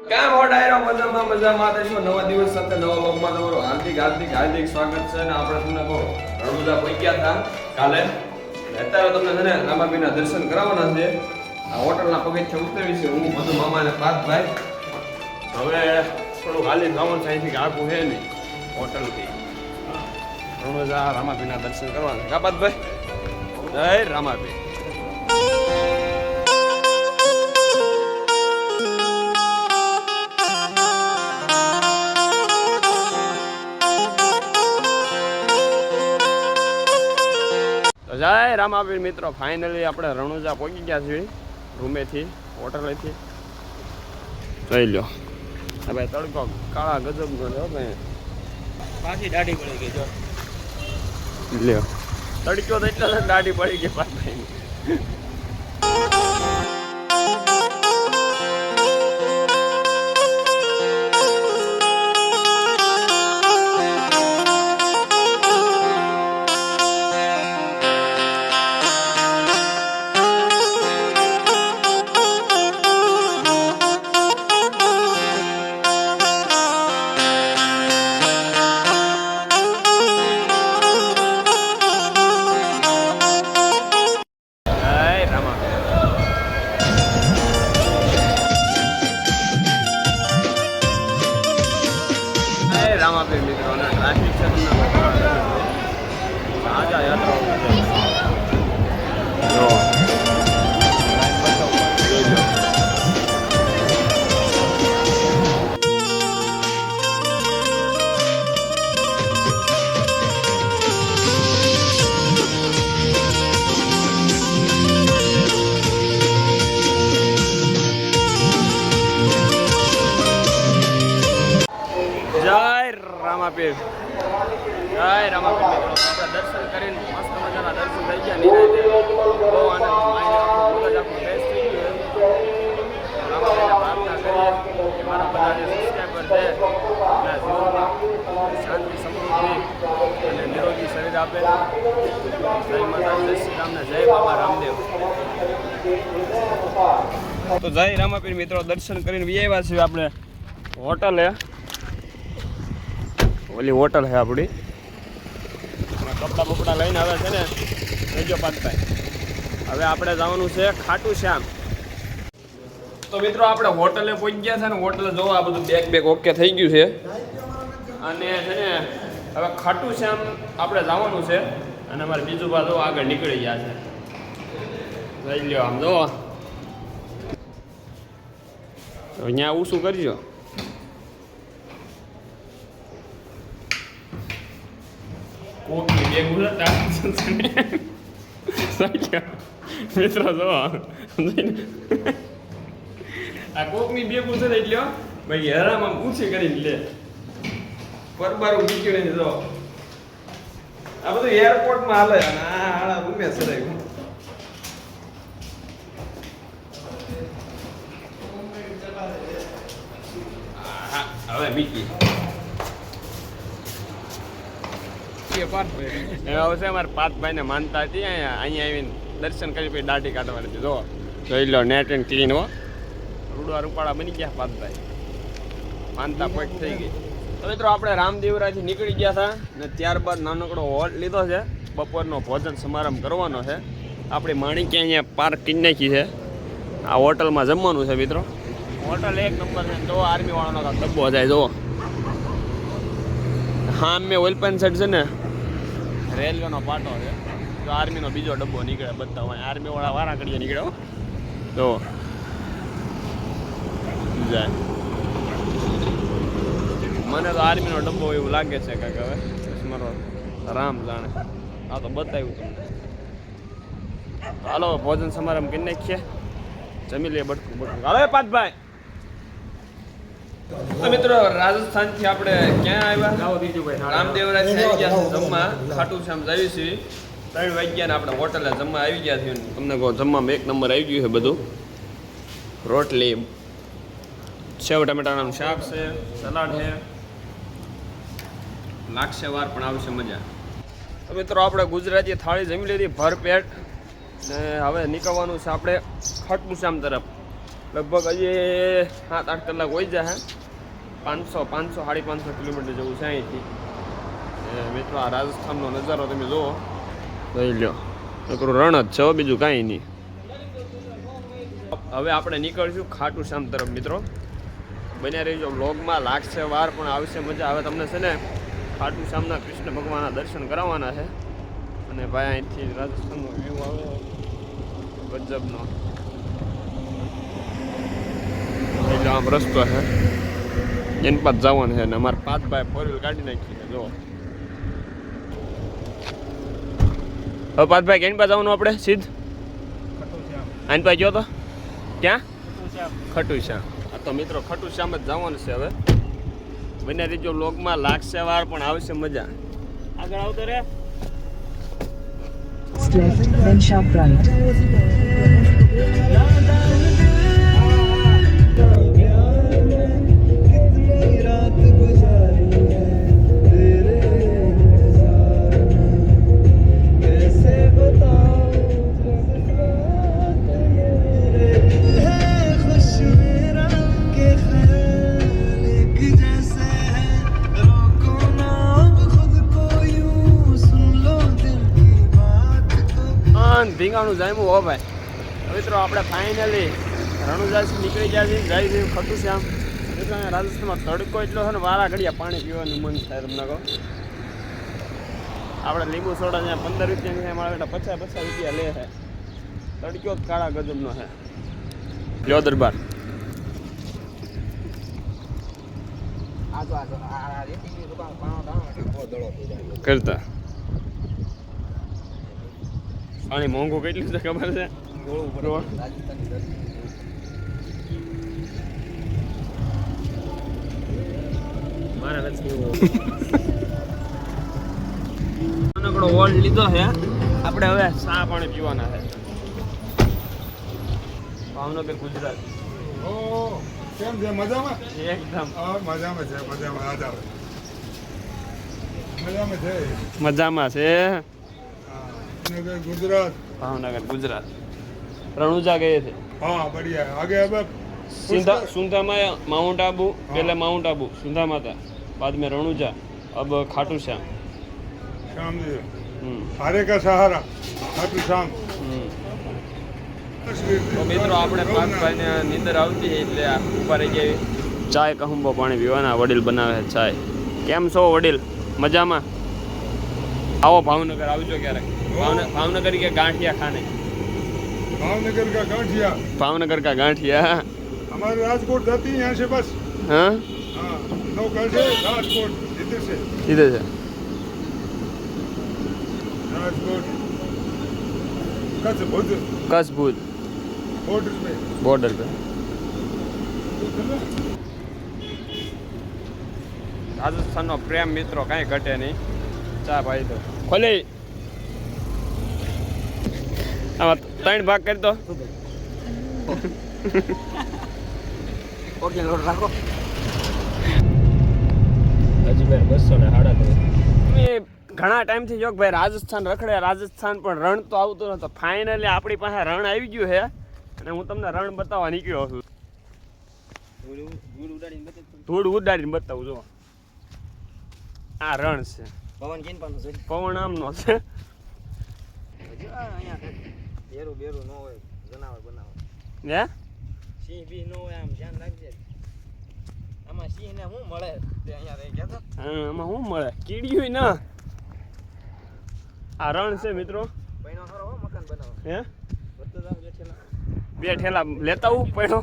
કામ હોડાયરો મજામાં મજામાં? દેશો નવા દિવસ સાથે નવા લોકમાં તમારું હાર્દિક હાર્દિક હાર્દિક સ્વાગત છે અને આપણે તમને કહો રણુદા પહોંચ્યા હતા કાલે. અત્યારે તમને છે ને રામાબીના દર્શન કરાવવાના છે. આ હોટલના પગથિયા ઉતરવી છે. હું બધું મામા અને પાર્થભાઈ. હવે થોડું હાલી જવાનું છે અહીંથી કે આગું છે નહીં હોટલથી રણુદા રામાબીના દર્શન કરવાના કા ભાઈ જય રામાબી તો જય રામાવીર મિત્રો. ફાઇનલી આપણે રણુજા પહોંચી ગયા છીએ રૂમેથી હોટલેથી. જોઈ લો હવે તડકો કાળા ગજબનો છે ભાઈ. પાછી દાઢી પડી ગઈ જો. લ્યો. તડક્યો તો એટલો દાઢી પડી ગઈ પાછળ રામાપીર જય રામાપીર મિત્રો. આપણે દર્શન કરીને મસ્ત મજાના દર્શન થઈ ગયા. નિરાંતે. બહુ આનંદ. મગજ આપણું ફ્રેશ થઈ ગયું પ્રાર્થના કરીએ કે મારા બધા જે સબસ્ક્રાઈબર છે શાંતિ, સમૃદ્ધિ અને નિરોગી શરીર આપે. જય માતા જય રામને જય બાબા રામદેવ. તો જય રામાપીર મિત્રો. દર્શન કરીને આવ્યા છીએ આપણે હોટલે. ઓલી હોટલ છે આપણી કપડાં બપડા લઈને આવે છે ને, રેજો પાકભાઈ હવે આપણે જવાનું છે ખાટું શ્યામ તો મિત્રો, આપણે હોટલે પહોંચી ગયા છે ને, હોટલે જોવો, આ બધું બેગ બેગ ઓકે થઈ ગયું છે. અને છે ને, હવે ખાટું શ્યામ આપણે જવાનું છે. અને અમારે બીજું બાજુ આગળ નીકળી ગયા છે. લઈ લ્યો આમ જો અહીંયા આવું શું કરજો ગુલાટા મિત્રો જો આ કોકની બે ગુલ છે ને એટલે ભાઈ હેરામ પૂછી કરીને લે પરબારું નીકળીને જો આ બધું એરપોર્ટમાં હાલે અને આ હાળા રૂમે સરાયું હવે મીકી એવા છે, અમારે ભાઈને માનતા હતી, અહીંયા અહીંયા આવીને દર્શન કરી પછી દાઢી કાઢવાની હતી. જો જોઈ લો નેટ એન્ડ ક્લીન હો. રૂડવા રૂપાળા બની ગયા પાર્થભાઈ. માનતા પોઈન્ટ થઈ ગઈ. તો મિત્રો, આપણે રામદેવરાથી નીકળી ગયા હતા ને ત્યારબાદ નાનકડો હોલ લીધો છે. બપોરનો ભોજન સમારંભ કરવાનો છે. આપણી માણિકે અહીંયા પાર્ક કરી નાખી છે. આ હોટલમાં જમવાનું છે, મિત્રો. હોટલ એક નંબર છે. જો આર્મી વાળાનો ડબ્બો જાય જુઓ હા મેં ઓઇલપેન સેટ છે ને રેલવેનો પાટો છે. તો આર્મીનો બીજો ડબ્બો નીકળે બધા હોય. આર્મી વાળા વારા કરીએ નીકળ્યો તો જાય. મને તો આર્મીનો ડબ્બો એવું લાગે છે કાંઈક હવે. મારો રામ જાણે. આ તો બતાવ્યું તમને હાલો, ભોજન સમારંભ કરી નાખીએ. જમી લઈએ બટકું બટકું. હાલો પાંચ પાતભાઈ તો મિત્રો રાજસ્થાનથી આપણે ક્યાં આવ્યા? લાવો બીજું ભાઈ રામદેવરાજ આવી ગયા જમવા ખાટું શ્યામ આવી છે. ત્રણ વાગ્યા ને આપણે હોટલે જમવા આવી ગયા છે તમને કહો જમવામાં એક નંબર આવી ગયું છે બધું. રોટલી સેવ ટમેટાનું શાક છે સલાડ છે. લાગશે વાર પણ આવશે મજા. તો મિત્રો આપણે ગુજરાતી થાળી જમી લીધી ભરપેટ. ને હવે નીકળવાનું છે આપણે ખાટું શ્યામ તરફ. લગભગ હજી સાત, આઠ કલાક હોય જાય પાંચસો પાંચસો, સાડી પાંચસો કિલોમીટર જેવું છે અહીંથી. મિત્રો, આ રાજસ્થાનનો નજારો તમે જુઓ. જોઈ લ્યો. નકરું રણ જ છે બીજું કાંઈ નહીં. હવે આપણે નીકળશું ખાટુ શ્યામ તરફ, મિત્રો. બન્યા રહીજો બ્લોગમાં લાગશે વાર, પણ આવશે મજા. હવે તમને છે ને ખાટુ શ્યામના કૃષ્ણ ભગવાનના દર્શન કરાવવાના છે. અને ભાઈ, અહીંથી રાજસ્થાનનો વ્યૂ આવે. ગજબનો. એટલે આમ રસ્તો છે એની પાસે જવાનું છે ને અમારે પાંચ ભાઈ ફોર વ્હીલ કાઢી નાખી છે જો હવે પાંચ ભાઈ કેની પાસે જવાનું આપણે? સીધ? આની પાસે ગયો તો? ક્યાં? ખટુ શ્યામ. તો મિત્રો ખટુ શ્યામ જ જવાનું છે હવે. બંને રીજો લોગમાં લાગશે વાર પણ આવશે મજા. આગળ આવતો રે. Left, then sharp right. ધીંગાણું જામ્યું હો ભાઈ મિત્રો આપણે ફાઇનલી રણુજાથી નીકળી ગયા છે જાય છે ખટું છે આમ મિત્રો રાજસ્થાનમાં તડકો એટલો છે ને વારા ઘડિયા પાણી પીવાનું મન થાય તમને કહો આપણે લીંબુ સોડા ત્યાં પંદર રૂપિયા છે મારા બેટા પચાસ પચાસ રૂપિયા લે છે તડક્યો કાળા ગજબનો છે લ્યો દરબાર કરતા પાણી મોંઘું કેટલું છે ખબર છે? નાનકડો હોલ્ડ લીધો છે. આપણે હવે સા પાણી પીવાના છે. ભાવનગર ગુજરાત. કેમ છે? મજામાં? એકદમ. મજામાં છે મજામાં મજામાં છે. ભાવનગર ગુજરાત. ભાવનગર ગુજરાત. રણુજા ગયે છે. હા બઢિયા. આગે હવે સિંધા સુંધામાં માઉન્ટ આબુ પહેલાં માઉન્ટ આબુ સુંધા માતા. બાદ મેં રણુજા અબ ખાટુ શ્યામ. શ્યામ હારે કા સહારા? ખાટુ શ્યામ. તો મિત્રો આપણે પાકભાઈને નીંદર આવતી એટલે આ રહી જાય ચાય કહુંબો પાણી પીવાના વડીલ બનાવે છે ચાય. કેમ છો વડીલ? મજામાં? આવો ભાવનગર આવજો ક્યારેક. ભાવનગર ભાવનગર કે ગાંઠિયા ખાને भावनगर का गांठिया भावनगर का गांठिया हमारे राजकोट जाती है यहाँ से बस हाँ हाँ नौका से राजकोट इधर से इधर से राजकोट कच्छ भुज कच्छ भुज बॉर्डर पे बॉर्डर पे રાજસ્થાનનો પ્રેમ મિત્રો કાંઈ ઘટે નહીં ચા ભાઈ તો ખોલી આમાં ત્રણ ભાગ કરી દો. ઓકે લોડ રાખો. હજી બસો ને સાડા ઘણા ટાઈમથી જો ભાઈ રાજસ્થાન રખડે રાજસ્થાન પણ રણ તો આવતું નતું ફાઇનલી આપણી પાસે રણ આવી ગયું છે. અને હું તમને રણ બતાવવા નીકળ્યો છું. ધૂળ ઉડાડીને બતાવું જો આ રણ છે. પવન કેન પાનું છે. પવન આમનો છે. બેરું બેરું ન હોય જનાવર બનાવર હે? સિંહ બી ન હોય આમ ધ્યાન રાખજે. આમાં સિંહ ને શું મળે? તે અહીંયા રહી ગયા તો. હા આમાં શું મળે? કીડીયું ના. આ રણ છે મિત્રો. પૈણો ખરો હો મકાન બનાવો હે? બે ઠેલા લેતા હું પૈણો.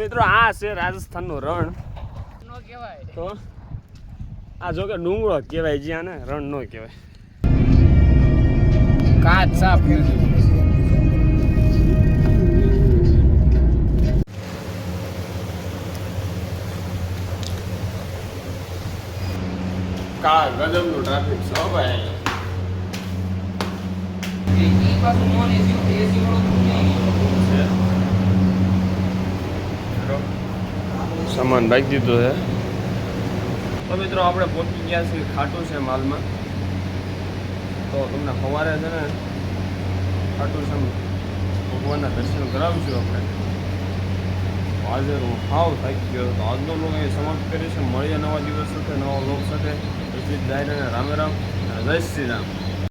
મિત્રો આ છે રાજસ્થાનનું રણ. નો કહેવાય. તો આ જો કે ડુંગળો કહેવાય જ્યાં ને રણ નો કહેવાય. કાચ સાફ કરી કાળા ગજબનું ટ્રાફિક છે ભાઈ. સામાન રાખી દીધો છે. તો મિત્રો આપણે પહોંચી ગયા છીએ ખાટું છે માલમાં. તો તમને સવારે છે ને ખાટું સમ ભગવાનના દર્શન કરાવીશું આપણે. આજે હું હાવ થાકી ગયો. તો આજનો લોક અહીં સમાપ્ત કરીશું મળીએ નવા દિવસ સાથે, નવા લોક સાથે. પછી દાયરાને રામે, રામ અને જય શ્રી રામ.